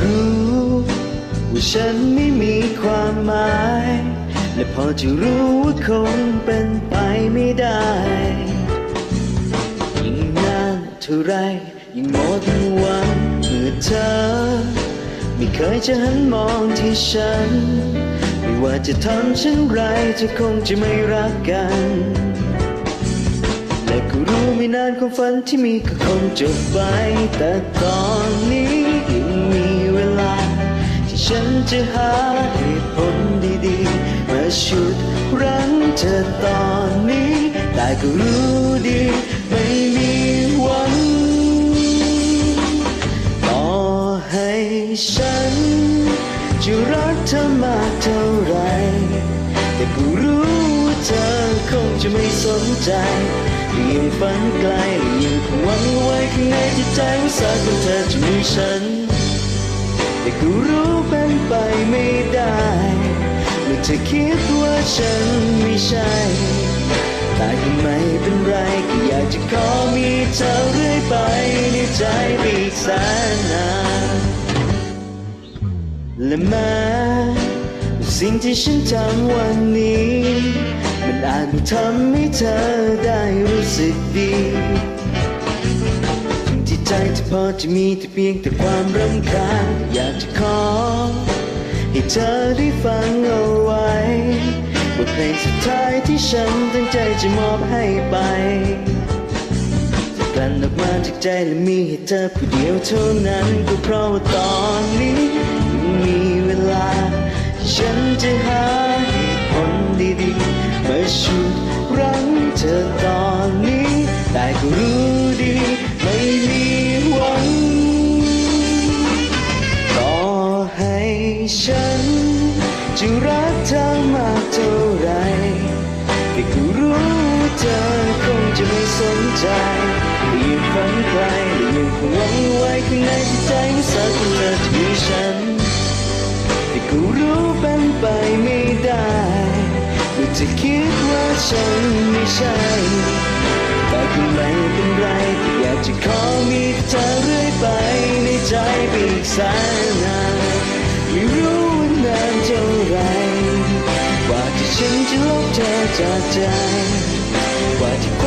รู้ว่าฉันไม่มีความหมาย และพอจะรู้ว่าคงเป็นไปไม่ได้ยิ่งนานเท่าไรยิ่งหมดหวังเมื่อเธอ ไม่เคยจะหันมองที่ฉัน ไม่ว่าจะทำเช่นไรเธอคงจะไม่รักกัน และก็รู้ไม่นานความฝันที่มีก็คงจบไป แต่ตอนนี้ยังมีเวลา ที่ฉันจะหาเหตุผลดีๆ มาชุดรั้งเธอตอนนี้ แต่ก็รู้ดี ไม่มีหวัง ต่อให้ฉัน จะรักเธอมากเท่าไร แต่ก็รู้ เธอคงจะไม่สนใจยังฝันไกลและยังคงหวังไว้ข้างในจิตใจว่าสักวันเธอจะมีฉัน แต่ก็รู้เป็นไปไม่ได้เมื่อเธอคิดว่าฉันไม่ใช่แต่ก็ไม่เป็นไรก็อยากจะขอมีเธอเรื่อยไปในใจไปอีกแสนนานและแม้สิ่งที่ฉันทำวันนี้ มันอาจไม่ทำให้เธอได้รู้สึกดีสิ่งที่ใจเธอพอจะมีแต่เพียงแต่ความรำคาญอยากจะขอ ให้เธอได้ฟังเอาไว้บทเพลงสุดท้ายที่ฉันตั้งใจจะมอบให้ไปกลั่นออกมาจากใจและมีให้เธอผู้เดียวเท่านั้นก็เพราะว่าตอนนี้ยังมีเวลา ฉันจะหาเหตุผลดีๆ มาชุดรั้งเธอตอนนี้ แต่ก็รู้ดีไม่มีหวังต่อให้ฉัน จะรักเธอมากเท่าไรแต่ก็รู้เธอคงจะไม่สนใจแต่ยังฝันไกลและยังคงหวังไว้ข้างในใจว่าสักวัน เมื่อเธอคิดว่าฉันไม่ใช่ แต่ก็ไม่เป็นไร อยากจะขอมีเธอเรื่อยไปในใจไปอีกแสนนานไม่รู้ว่านานเท่าไรกว่าที่ฉันจะลบเธอจากใจกว่าที่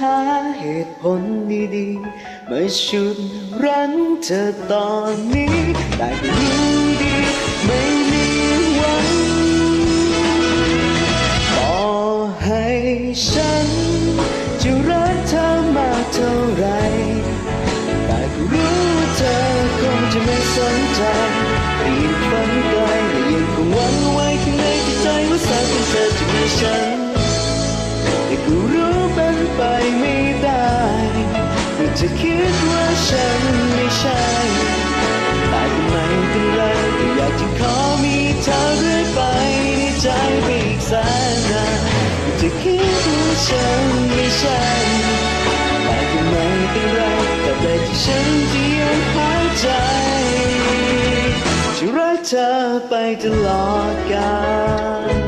หาเหตุผลดีๆมาชุดรั้งเธอตอนนี้แต่ก็รู้ดีไม่มีหวังต่อให้ฉัน จะรักเธอมากเท่าไรแต่ก็รู้เธอคงจะไม่สนใจเปลี่ยนฝันไกลและยังคงหวังเอาไว้ข้างในใจว่าสักวันเธอจะมีฉัน ฉันไม่ใช่แต่ก็ไม่เป็นไรแต่ใดที่ฉันจะยังหายใจจะรักเธอไปตลอดกาล